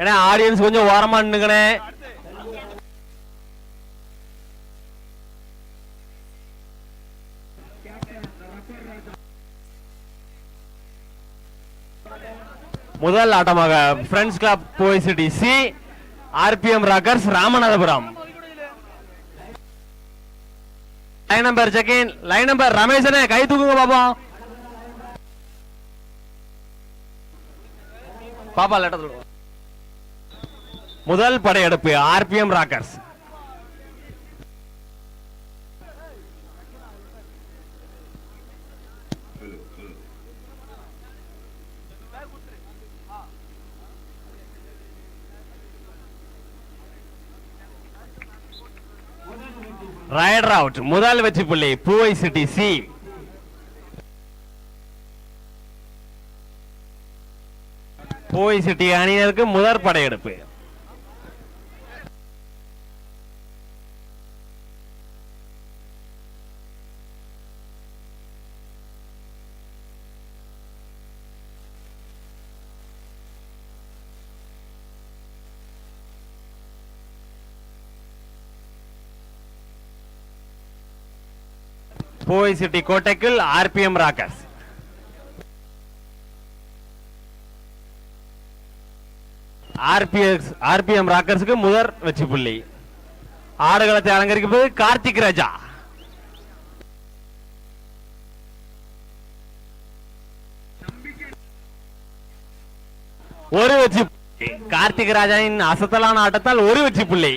ஏன்னா ஆடியன்ஸ் கொஞ்சம் ஓரமா நின்னுக்கணே. முதல் ஆட்டமாக friends club Poovai City C RPM Rockers Ramanathapuram. Line number second line number ரமேஷனே கை தூக்குங்க பாப்போம். பாப்பா லெட்டர் முதல் படையெடுப்பு ஆர்பிஎம் ராக்கர்ஸ் ரைடர் அவுட் முதல் வெற்றி புள்ளி Poovai City C Poovai city அணியினருக்கு முதற் படையெடுப்பு. போய் சிட்டி கோட்டைக்குள் ஆர்பிஎம் ராக்கர்ஸ். ஆர்பிஎஸ் ஆர்பிஎம் ராக்கர்ஸுக்கு முதற் வெற்றி புள்ளி. ஆடுகளத்தை அலங்கரிக்கப்பது கார்த்திக் ராஜா. ஒரு வெற்றி கார்த்திக் ராஜாவின் அசத்தலான ஆட்டத்தால் ஒரு வெற்றி புள்ளி.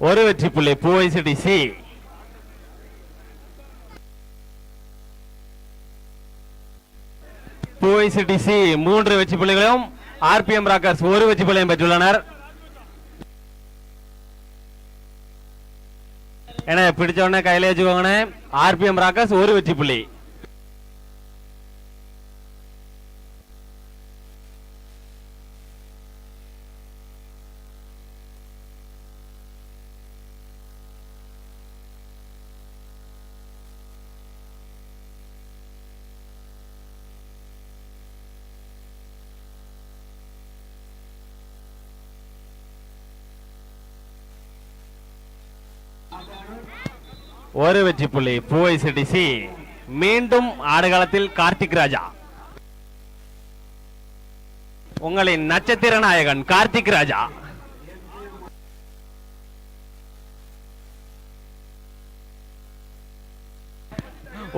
ஒரு வெற்றி புள்ளி Poovai City C Poovai City C மூன்று வெற்றி புள்ளிகளையும் ஆர்பிஎம் ராக்கர்ஸ் ஒரு வெற்றி புள்ளியும் பெற்றுள்ளனர் என பிடிச்ச உடனே கையில வச்சுக்கோங்கண்ணே. ஆர்பிஎம் ராக்கர்ஸ் ஒரு வெற்றி புள்ளி ஒரு வெற்றி புள்ளி பூவை சிடிசி சி மீண்டும் ஆடுகளத்தில் கார்த்திக் ராஜா. உங்களின் நட்சத்திர நாயகன் கார்த்திக் ராஜா.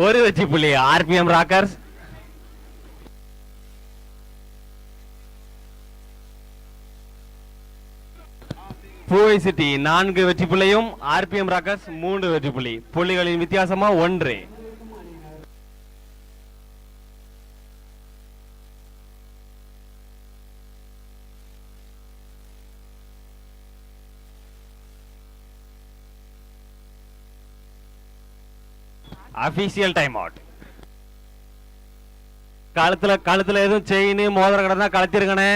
ஒரு வெற்றி புள்ளி ஆர்பிஎம் ராக்கர்ஸ் பூவை சிட்டி நான்கு வெற்றி புள்ளியும் ஆர்பிஎம் ராக்கர்ஸ் மூன்று வெற்றி புள்ளி. புள்ளிகளின் வித்தியாசமா ஒன்று. அபிஷியல் டைம் அவுட் கழுத்துல கழுத்துல எதுவும் செயின் மோதிரம் கடந்தா கழட்டிருக்கணே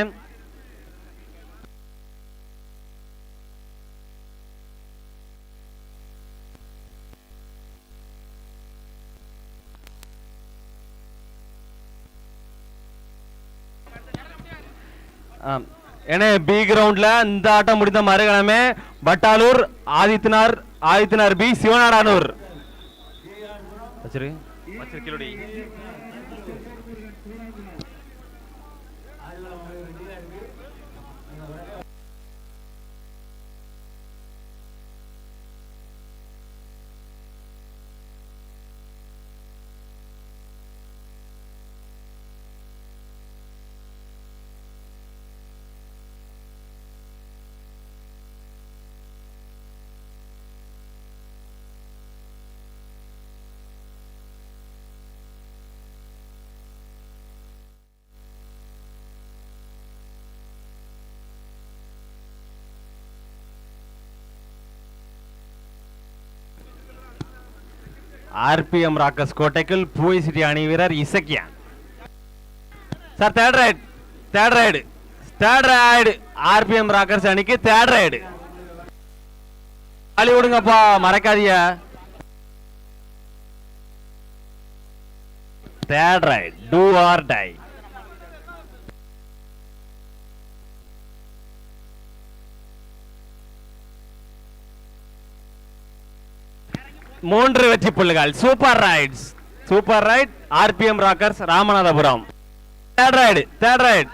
ஏன்னா பி கிரவுண்டில் இந்த ஆட்டம் முடிந்த மறுகிழமை பட்டாலூர் ஆதித்யனார் ஆதித்யனார் பி சிவநாடானூர். வச்சிரு வச்சிருக்கீங்க ஆர்பிஎம் ராக்கஸ் கோட்டைக்குள் பூய் சிட்டி அணி வீரர் Isakkiya sir third raid third raid third raid RPM Rockers அணிக்கு தேர்ட் ரைடு அழி விடுங்கப்பா மறக்காதீங்க. Third raid do or die மூன்று வெற்றி புள்ளிகள். Super raids super raid RPM Rockers Ramanathapuram. Third raid third raid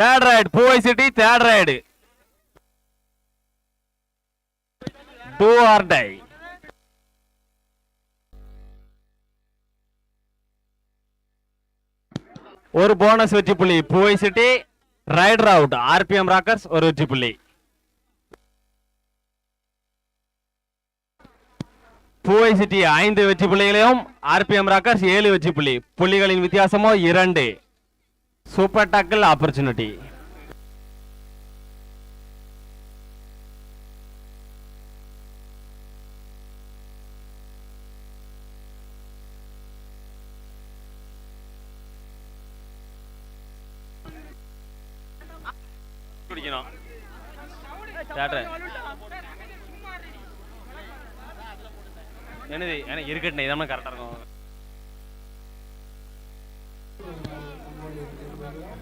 third raid Poovai City third raid do or die ஒரு bonus வெற்றி புள்ளி Poovai City raider out RPM Rockers ஒரு வெற்றி புள்ளி. Poovai city ஐந்து வெற்றி புள்ளிகளையும் ஆர்பிஎம் ராக்கர்ஸ் ஏழு வெற்றி புள்ளி. புள்ளிகளின் வித்தியாசமோ இரண்டு. சூப்பர் டாக்கிள் ஆப்பர்ச்சுனிட்டி குடிக்கணும். தேட்டர் என்னது ஏன்னா இருக்கட்டும் இதாம கரெக்டாக இருக்கும்.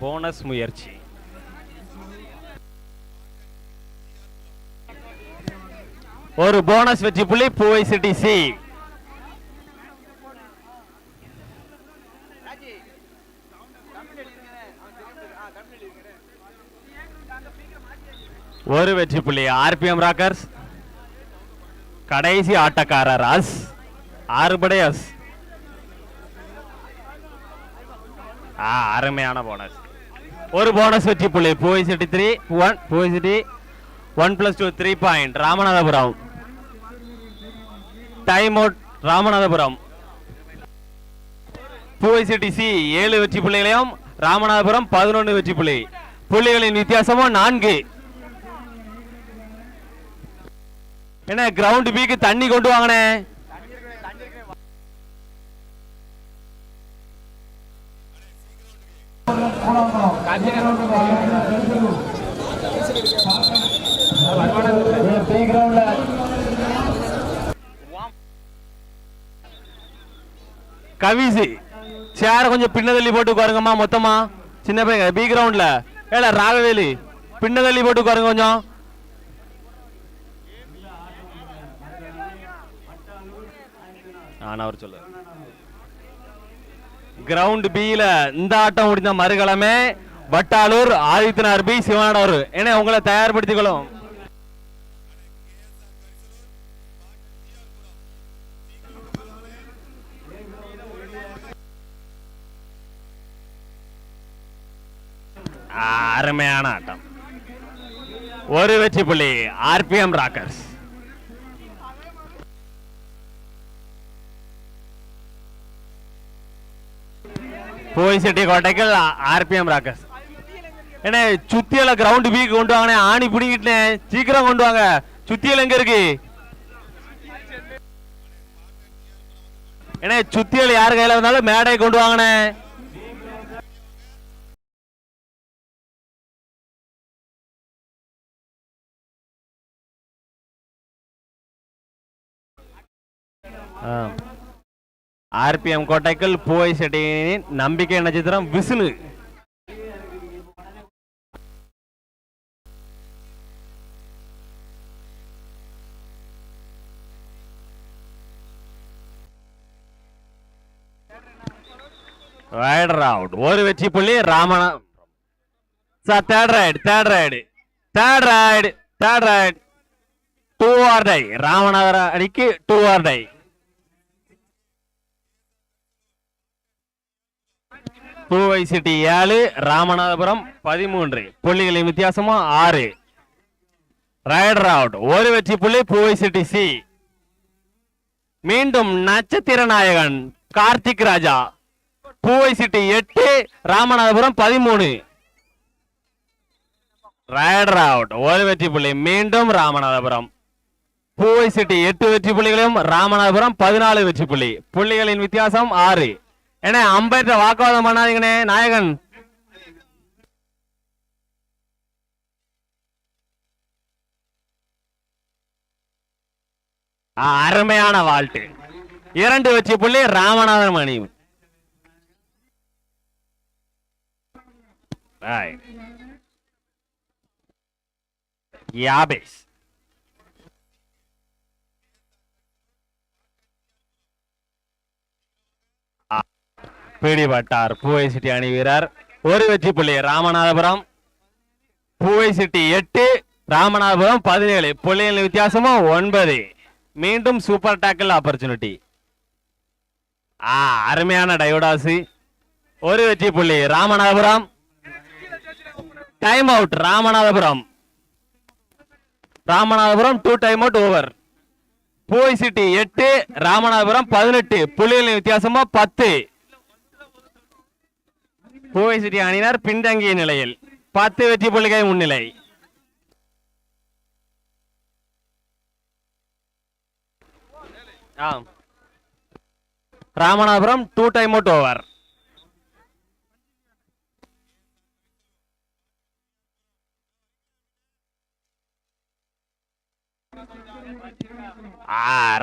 போனஸ் முயற்சி. ஒரு போனஸ் வெற்றி புள்ளி புவை சிட்டி சி ஒரு வெற்றி புள்ளி ஆர்பிஎம் ராக்கர்ஸ் கடைசி ஆட்டக்காரர் அஸ். ஆறுபடை அஸ். ஆ அருமையான போனஸ் ஒரு போனஸ் வெற்றி புள்ளி. Poovai City three one Poovai City one plus two three point Ramanathapuram. Time out Ramanathapuram. Poovai City C ஏழு வெற்றி புள்ளிகளையும் ராமநாதபுரம் பதினொன்று வெற்றி புள்ளி. புள்ளிகளின் வித்தியாசமும் நான்கு. என்ன கிரவுண்ட் பீக்கு தண்ணி கொண்டு வாங்கினே கவிசி சேர கொஞ்சம் பின்னதள்ளி போட்டு உட்காருங்கம்மா மொத்தமா. சின்ன பையன் பி கிரவுண்ட்ல ஏல ராகவேலி பின்னதள்ளி போட்டு உட்காருங்க கொஞ்சம். நான் அவர் சொல்ல கிரவுண்ட் பியில இந்த ஆட்டம் முடிந்த மறுகிழமை வட்டாளூர் ஆதித்யநாத் பி சிவனாடவர் என உங்களை தயார்படுத்திக் கொள்ளும் அருமையான ஆட்டம். ஒரு வெற்றி புள்ளி ஆர்பிஎம் ராக்கர்ஸ் போய் செட்டி கோட்டைகள் ஆர்பிஎம் ராக்கர்ஸ். என்ன சுத்தியில கிரவுண்ட் பீக்கு கொண்டு வாங்கினேன். ஆணி பிடிக்கிட்டேன் சீக்கிரம் கொண்டு வாங்க. சுத்தியல் எங்க இருக்கு? என்ன சுத்தியல் யார் கையில இருந்தாலும் மேடை கொண்டு வாங்கினேன். ஆர்பிஎம் கோட்டைக்குள் பூவை செட்டியின் நம்பிக்கை நட்சத்திரம் விசிலு. ரைடர் அவுட் ஒரு வெற்றி புள்ளி Ramana sir third raid third raid third raid third raid do or die ராமநாதர அணிக்கு do or die Poovai City ஏழு ராமநாதபுரம் பதிமூன்று. புள்ளிகளின் வித்தியாசமா ஆறு. ரைடர் அவுட் ஒரு வெற்றி புள்ளி பூவை சிட்டி சி மீண்டும் நட்சத்திர நாயகன் கார்த்திக் ராஜா. பூவை சிட்டி எட்டு ராமநாதபுரம் பதிமூணு. ரைடர் அவுட் ஒரு வெற்றி புள்ளி மீண்டும் ராமநாதபுரம். பூவை சிட்டி எட்டு வெற்றி புள்ளிகளையும் ராமநாதபுரம் பதினாலு வெற்றி புள்ளி. புள்ளிகளின் வித்தியாசம் ஆறு. ஏன்னா அம்பேத்ட வாக்குவாதம் பண்ணாதீங்கண்ணே நாயகன். அருமையான வாழ்த்து. இரண்டு வச்சு புள்ளி ராமநாதன் மணி. யாபேஷ் பிடிபட்டார். பூவை சிட்டி அணி வீரர் ஒரு வெற்றி புள்ளி ராமநாதபுரம். பூவை சிட்டி எட்டு ராமநாதபுரம் பதினேழு. புள்ளிகள் வித்தியாசமும் ஒன்பது. மீண்டும் சூப்பர் டாக்கிள் ஆப்பர்ச்சுனிட்டி ஆ அருமையான டயோடாசி ஒரு வெற்றி புள்ளி Ramanathapuram. Time out Ramanathapuram. Ramanathapuram two time out over Poovai City எட்டு ராமநாதபுரம் பதினெட்டு. புள்ளிகளின் வித்தியாசமா பத்து. கோவை சிட்டி அணியினர் பின்தங்கிய நிலையில். பத்து வெற்றி புள்ளிகள் முன்னிலை. Ramanathapuram Ramanathapuram two time out over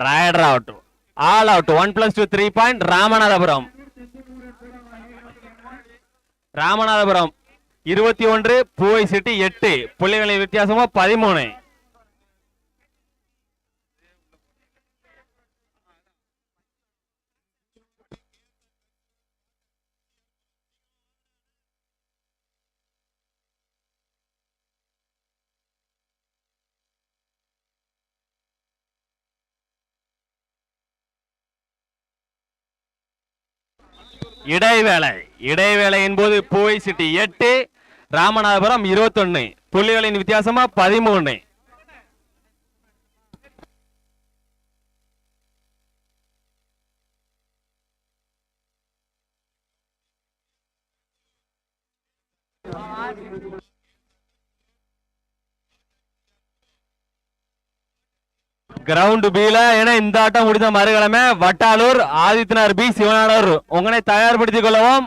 raider out all out one plus two three point Ramanathapuram. Ramanathapuram. இருபத்தி ஒன்று பூவை சிட்டி எட்டு. புள்ளிகளின் வித்தியாசமா பதிமூணு. இடைவேளை இடைவேளையின் போது பூவை சிட்டி எட்டு ராமநாதபுரம் இருபத்தொன்னு. புள்ளிகளின் வித்தியாசமா பதிமூணு. கிரவுண்ட் பீல ஏன்னா இந்த ஆட்டம் முடிந்த மறுகிழமை வட்டாலூர் ஆதித்யநாத் பி சிவநாடூர் உங்களை தயார்படுத்திக் கொள்ளவும்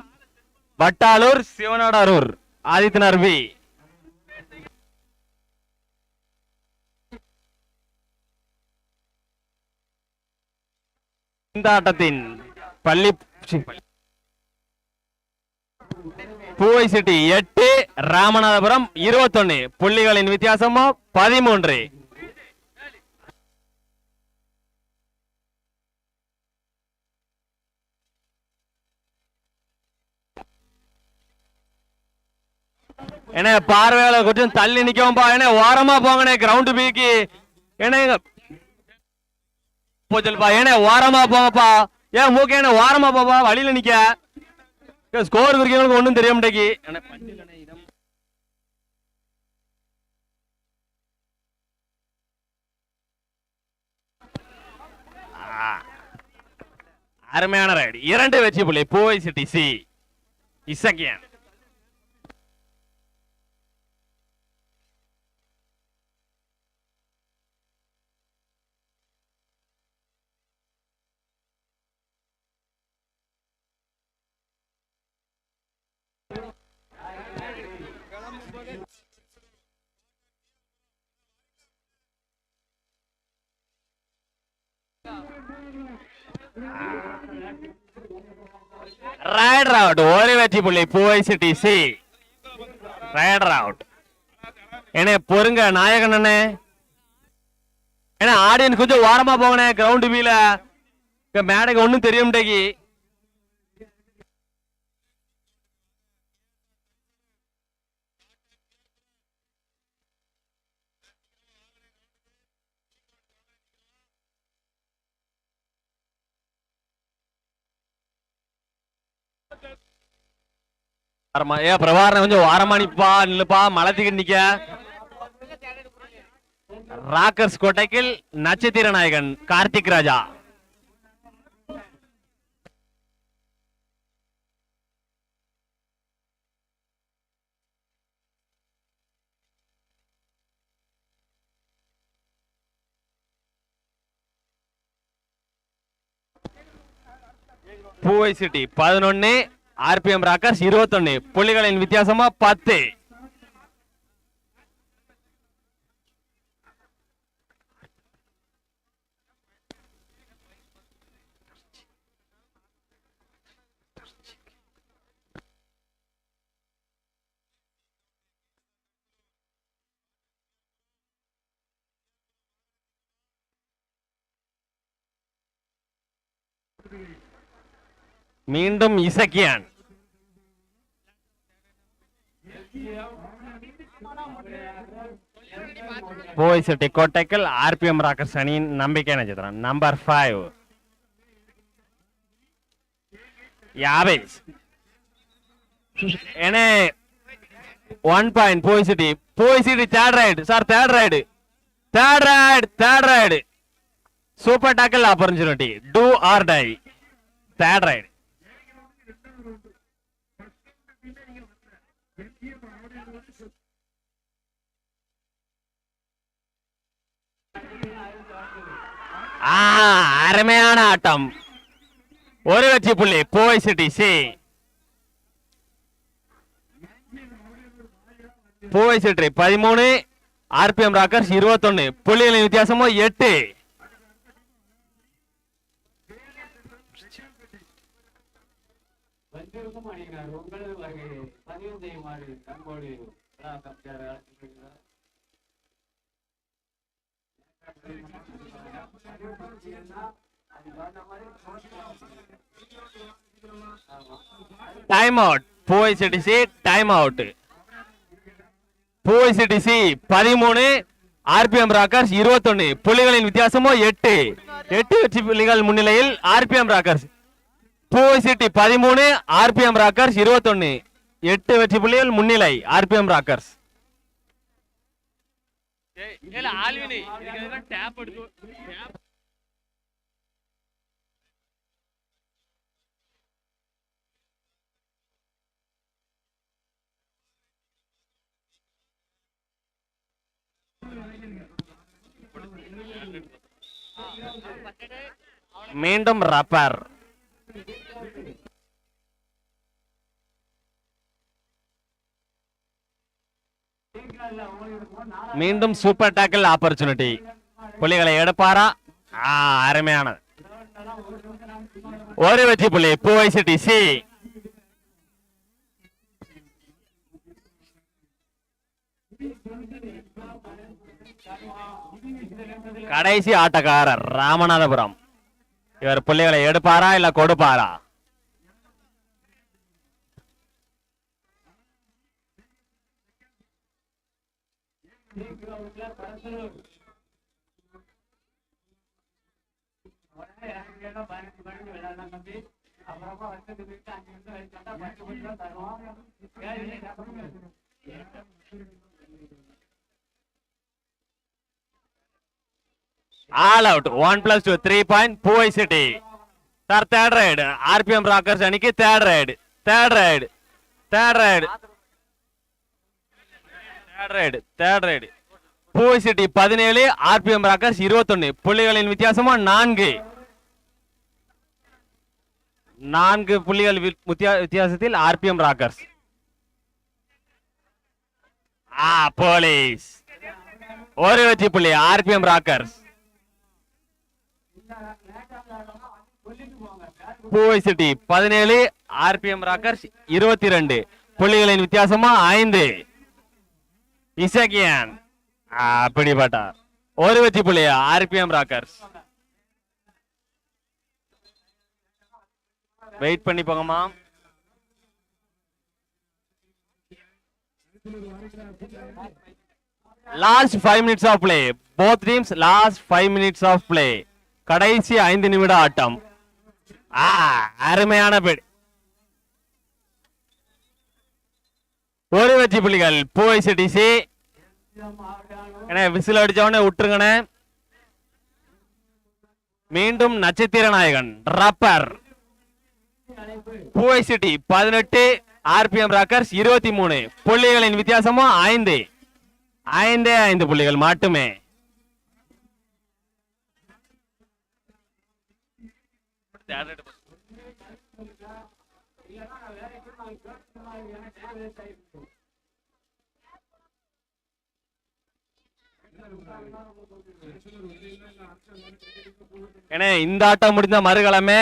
வட்டாலூர் சிவநாடாரூர் ஆதித்யநாத் பி. இந்த ஆட்டத்தின் பள்ளி பூவை சிட்டி எட்டு ராமநாதபுரம் இருபத்தொன்னு. புள்ளிகளின் வித்தியாசமோ பதிமூன்று. என்ன பார்வையாளர் கொஞ்சம் தள்ளி நிக்கவும்பா. என்ன ஓரமா போங்கண்ணே கிரவுண்ட் பீக்கு என்ன போச்சல்ப்பா போச்சல்பா ஏனே ஓரமா போங்கப்பா. ஏன் மூக்க என்ன ஓரமா போப்பா வழியில நிக்க. ஸ்கோர் குறிக்கிறவங்களுக்கு ஒன்றும் தெரிய மாட்டேங்கி அருமையான ரைடு இரண்டு வெற்றி புள்ளி Poovai City C. Isakkiyan. Raider out ஒரு வெற்றி പുള്ളി பூவை ടി சி റൈഡർ ഔട്ട് என்ன பொறுங்க நாயகன் அண்ணே ஏன்னா ஆடியன்ஸ் கொஞ்சம் ஓரமா போங்கண்ணே கிரவுண்ட் வீல மேடைக்கு ஒண்ணும் தெரிய மாட்டேங்கி வரமா ஏ பிரபாரணம் கொஞ்சம் வாரமா நிப்பா நில்லுப்பா மலத்துக்கு நிக்க. ராக்கர்ஸ் கோட்டைக்கில் நட்சத்திர நாயகன் கார்த்திக் ராஜா. பூவை சிட்டி பதினொன்னு ஆர்பிஎம் ராக்கர்ஸ் இருபத்தொன்னு. புள்ளிகளின் வித்தியாசமா பத்து. மீண்டும் இசக்கியான் போய்சட்டி கோட்டைக்கல் ஆர்பிஎம் ராக்கர்ஸ் அணியின் நம்பிக்கை நட்சத்திரம் நம்பர் ஃபைவ் యాభై ఏనే వన్ పాయింట్ పోయి సిటీ పోయి city third raid sir third raid third raid third raid super tackle opportunity do or die third raid அருமையான ஆட்டம். ஒரு வெற்றி புள்ளி போய் சிட்டி சி. போய் சிட்டி பதிமூணு ஆர்பிஎம் ராக்கர்ஸ் இருபத்தொன்னு. புள்ளிகளின் வித்தியாசமோ எட்டு. வந்திருக்கும் அணியினர் உங்களது வருகையை பதிவு செய்யுமாறு அன்போடு கம்சார் அழைக்கின்றனர். டைம் அவுட் போய் சிட்டி சி டைம் அவுட் போய் சி பதிமூணு ஆர்பிஎம் ராக்கர்ஸ் இருபத்தொன்னு. புள்ளிகளின் வித்தியாசமோ எட்டு. எட்டு வெற்றி புள்ளிகள் முன்னிலையில் ஆர்பிஎம் ராக்கர்ஸ் போய் சிட்டி பதிமூணு ஆர்பிஎம் ராக்கர்ஸ் இருபத்தொன்னு. எட்டு வெற்றி புள்ளிகள் முன்னிலை ஆர்பிஎம் ராக்கர்ஸ் மீண்டும் ரப்பர் மீண்டும் சூப்பர் டேக்கிள் ஆப்பர்ச்சுனிட்டி புள்ளிகளை எடுப்பாரா? அருமையானது. ஒரு வெற்றி புள்ளி பூவை சிட்டி சி கடைசி ஆட்டக்காரர் ராமநாதபுரம். இவர் புள்ளிகளை எடுப்பாரா இல்ல கொடுப்பாரா? All out one plus two three point Poovai City sir third raid RPM Rockers అనికి third raid third raid third raid third raid third raid பதினேழு ஆர்பிஎம் ராக்கர்ஸ் இருபத்தொன்னு. புள்ளிகளின் வித்தியாசமா நான்கு. நான்கு புள்ளிகள் வித்தியாசத்தில் ஆர்பிஎம் ராக்கர்ஸ் ஆ போலீஸ். ஒரு வச்சு புள்ளி ஆர்பிஎம் ராக்கர்ஸ் பூவை சிட்டி பதினேழு ஆர்பிஎம் ராக்கர்ஸ் இருபத்தி ரெண்டு. புள்ளிகளின் வித்தியாசமா ஐந்து. இசகியன் அப்படி பாட்டா. ஒரு வெற்றி புள்ளி ஆர்பிஎம் ராக்கர்ஸ் வெயிட் பண்ணி போங்கம்மா. Last five minutes of play both teams last five minutes of play கடைசி ஐந்து நிமிட ஆட்டம். ஆ அருமையான பேட் ஒரு வெற்றி புள்ளிகள் பூவை சிட்டிசி விசில் அடிச்சவனே விட்டுருங்கண்ணே. மீண்டும் நட்சத்திர நாயகன் ரப்பர் பூவை சிட்டி பதினெட்டு ஆர்பிஎம் ராக்கர்ஸ் இருபத்தி மூணு. புள்ளிகளின் வித்தியாசமும் ஐந்து. ஐந்தே ஐந்து புள்ளிகள் மட்டுமே. ஏன்னா இந்த ஆட்டம் முடிந்த மறுகிழமை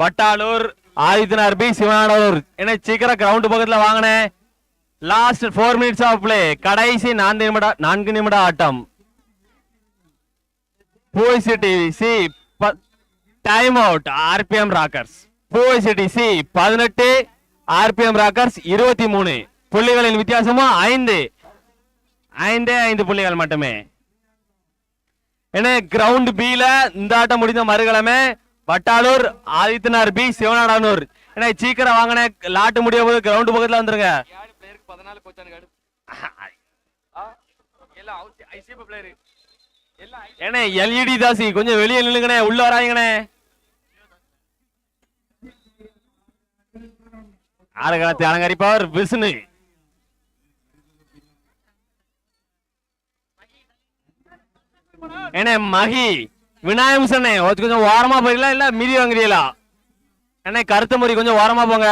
வட்டாலூர் ஆதித்தனார் பி. சிவனானூர் என்ன சீக்கிரம் கிரவுண்ட் பக்கத்துல வாங்கினேன் last four minutes of play கடைசி நான்கு நிமிட நான்கு நிமிட ஆட்டம். Poovai City C time out RPM Rockers Poovai City C பதினெட்டு ஆர்பிஎம் ராக்கர்ஸ் இருபத்தி மூணு. புள்ளிகளின் வித்தியாசமும் ஐந்து. ஐந்தே ஐந்து புள்ளிகள் மட்டுமே. ஏன்னா கிரவுண்ட் பில இந்த ஆட்டம் முடிந்த மறுகிழமை வட்டாலூர் ஆதித்தனார் பி சிவநாடானூர். ஏன்னா சீக்கிரம் வாங்கின லாட்டு முடிய போது கிரவுண்ட் பக்கத்துல வந்துருங்க. என்ன ஏன்னா எல்இடி தாசி கொஞ்சம் வெளியே நில்லுங்கண்ணே உள்ள வராங்கண்ணே ஆடுகளத்தை அலங்கரிப்பவர் விஷ்ணு. என்ன மகி விநாயகம் சொன்னே கொஞ்சம் ஓரமா போறீங்களா இல்ல மீதி வாங்குறீங்களா? என்ன கருத்து முறி கொஞ்சம் ஓரமா போங்க.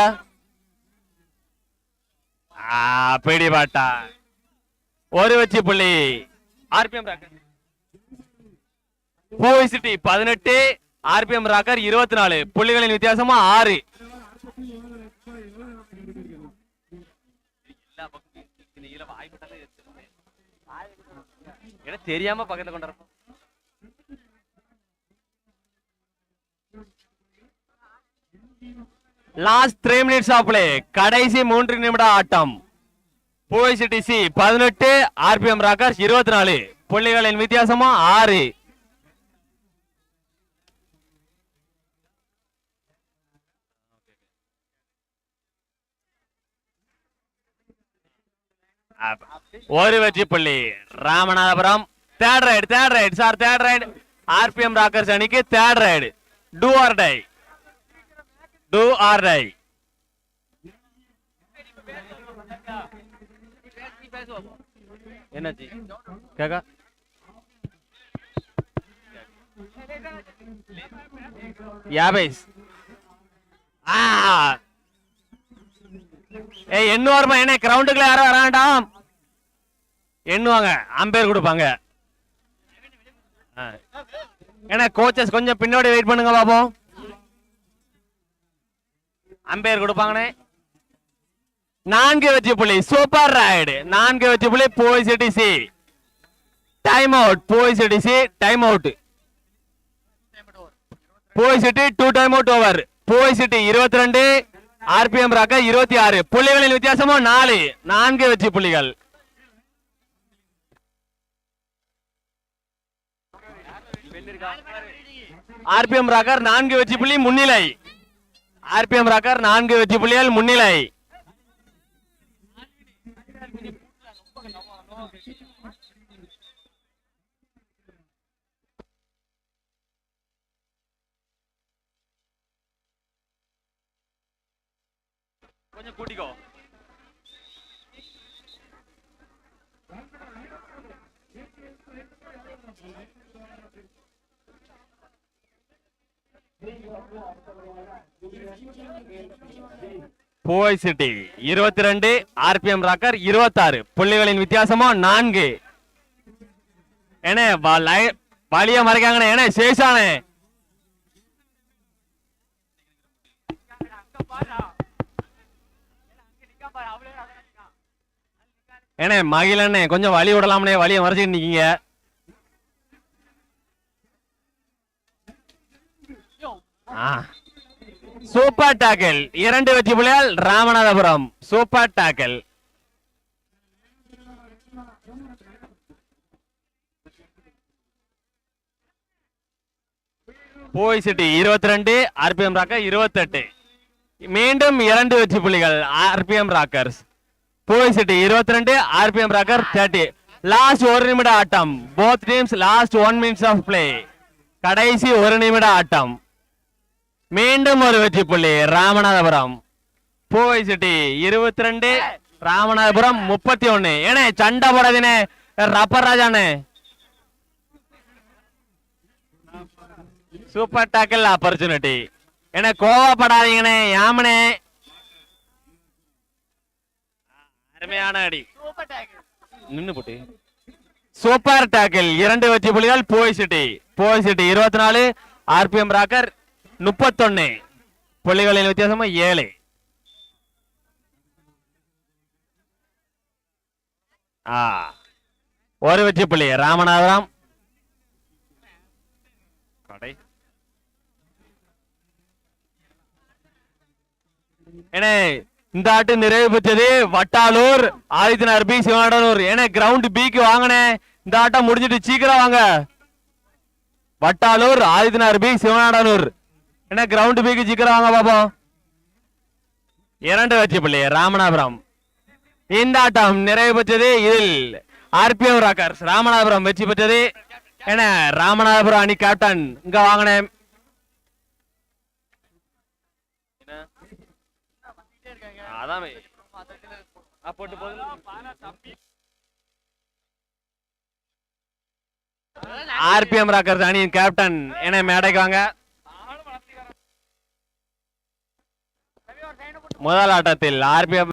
ஆ பிடி பாட்டா. ஒரு வச்சு புள்ளி. RPM Rocker. பூவை பதினெட்டு ஆர்பிஎம் ராக்கர் இருபத்தி நாலு புள்ளிகளின் வித்தியாசமா ஆறு. தெரியாம பக்கத்துல கொண்டு last three minutes of play கடைசி மூன்று நிமிட ஆட்டம். பூவை சி பதினெட்டு ஆர்பிஎம் ராக்கர்ஸ் இருபத்தி நாலு புள்ளிகளின் வித்தியாசமா ஆறு. ஒரு வெற்றி புள்ளி. Ramanathapuram. Third raid third raid sir third raid RPM Rockers அணிக்கு third raid do or die do or die என்னாச்சு கேக்கா. ஆ. ஏய் எண்ணுவாருமா என்ன? கிரவுண்டுக்குள்ள யாரும் வர வேண்டாம். எண்ணுவாங்க அம்பேர் கொடுப்பாங்க. ஏன்னா கோச்சஸ் கொஞ்சம் பின்னாடி வெயிட் பண்ணுங்க பாப்போம். அம்பையர் கொடுப்பாங்கண்ணே. நான்கு வெற்றி புள்ளி சூப்பர் ரைடு நான்கு வெற்றி புள்ளி போய் சிடிசி டைம் அவுட் போய் சிடிசி C time out Poovai City two time out over Poovai City இருபத்தி ரெண்டு ஆர்பிஎம் ராக்க இருபத்தி ஆறு புள்ளிகளின் வித்தியாசமும் நாலு. நான்கு வெற்றி புள்ளிகள். ஆர்பிஎம் ராக்கர் நான்கு வெற்றி புள்ளி முன்னிலை. ஆர்பிஎம் ராக்கர் நான்கு வெற்றி புள்ளிகள் முன்னிலை கொஞ்சம் கூட்டிக்கோ Thank you. போய் சிட்டி. இருபத்தி ரெண்டு ஆர்பிஎம் ராக்கர் இருபத்தாறு. புள்ளிகளின் வித்தியாசமோ நான்கு. ஏனே வழிய மறைக்காங்கண்ணே. ஏனே சேஷானே. ஏனே மகிழண்ணே கொஞ்சம் வழி விடலாம்னே வழிய மறைச்சிட்டு நிக்கீங்க. ஆ. சூப்பர் டாக்கல் இரண்டு வெற்றி புள்ளியால் ராமநாதபுரம். சூப்பர் டாக்கல் போய் சிட்டி இருபத்தி ரெண்டு ஆர்பிஎம் ராக்கர் இருபத்தெட்டு. மீண்டும் இரண்டு வெற்றி புள்ளிகள் ஆர்பிஎம் ராக்கர்ஸ். போய் சிட்டி இருபத்தி ரெண்டு ஆர்பிஎம் ராக்கர் தேர்ட்டி. லாஸ்ட் ஒரு நிமிட ஆட்டம். Both teams last one minutes of play கடைசி ஒரு நிமிட ஆட்டம். மீண்டும் ஒரு வெற்றி புள்ளி ராமநாதபுரம். பூவை சிட்டி இருபத்தி ரெண்டு ராமநாதபுரம் முப்பத்தி ஒன்னு ஏனே சண்டை போடாதீனே ரப்பர் ராஜானே சூப்பர் டாக்கிள் ஆப்பர்ச்சுனிட்டி ஏன்னா கோவப்படாதீங்கண்ணே யாமனே. அருமையான அடி. நின்னு போட்டு. சூப்பர் டாக்கிள் இரண்டு வெற்றி புள்ளிகள் போய் சிட்டி. போய் சிட்டி இருபத்தி நாலு ஆர்பிஎம் ராக்கர். முப்பத்தொன்னு. புள்ளிகளின் வித்தியாசமா ஏழு. ஆ. ஒரு வெற்றி புள்ளி. ராமநாதராம் இந்த ஆட்டு நிறைவு பெற்றது வட்டாலூர் ஆதித்தனார் பி. சிவனாடனூர் ஏன்னா கிரவுண்ட் பிக்கு வாங்கினேன் இந்த ஆட்டம் முடிஞ்சிட்டு சீக்கிரம் வாங்க. வட்டாலூர் ஆதித்தனார் பி. சிவனாடனூர் என்ன கிரவுண்ட் பீக்கு சீக்கிரம் வாங்க பாப்போம். இரண்டு வச்சு பிள்ளை ராமநாபுரம் இந்த ஆட்டம் நிறைவு பெற்றது இதில் ஆர்பிஎம் ராக்கர்ஸ் ராமநாதபுரம் வெற்றி பெற்றது. என ராமநாதபுரம் அணி கேப்டன் இங்க வாங்கினேன் அதான் போட்டு ஆர்பிஎம் ராக்கர்ஸ் அணியின் கேப்டன் என மேடைக்கு வாங்க. முதல் ஆட்டத்தில் ஆர்பிஎம்